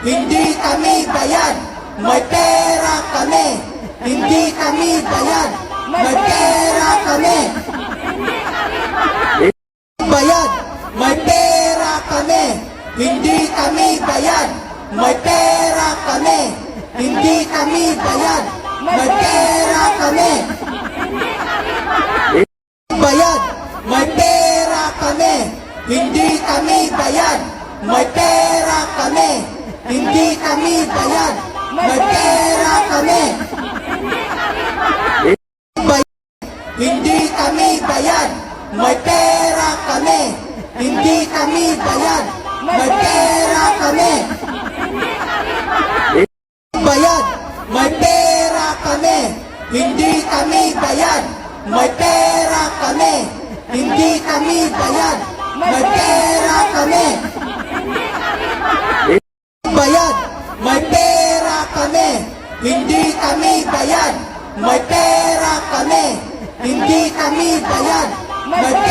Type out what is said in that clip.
Hindi kami bayad. May pera kami. Hindi kami bayad. May pera kami. Bayad. May pera kami. Hindi kami bayad. May pera kami. Hindi kami bayad. May pera kami. Bayad. May pera kami. Hindi kami bayad. May pera. Hindi kami bayad. May pera kami. Hindi kami bayad. May pera kami. Hindi kami bayad. May pera kami. Bayad. May pera kami. Hindi kami bayad. May pera kami. Hindi kami bayad. May pera kami. May pera kami. Hindi kami bayad. May pera kami. Hindi kami bayad. May pera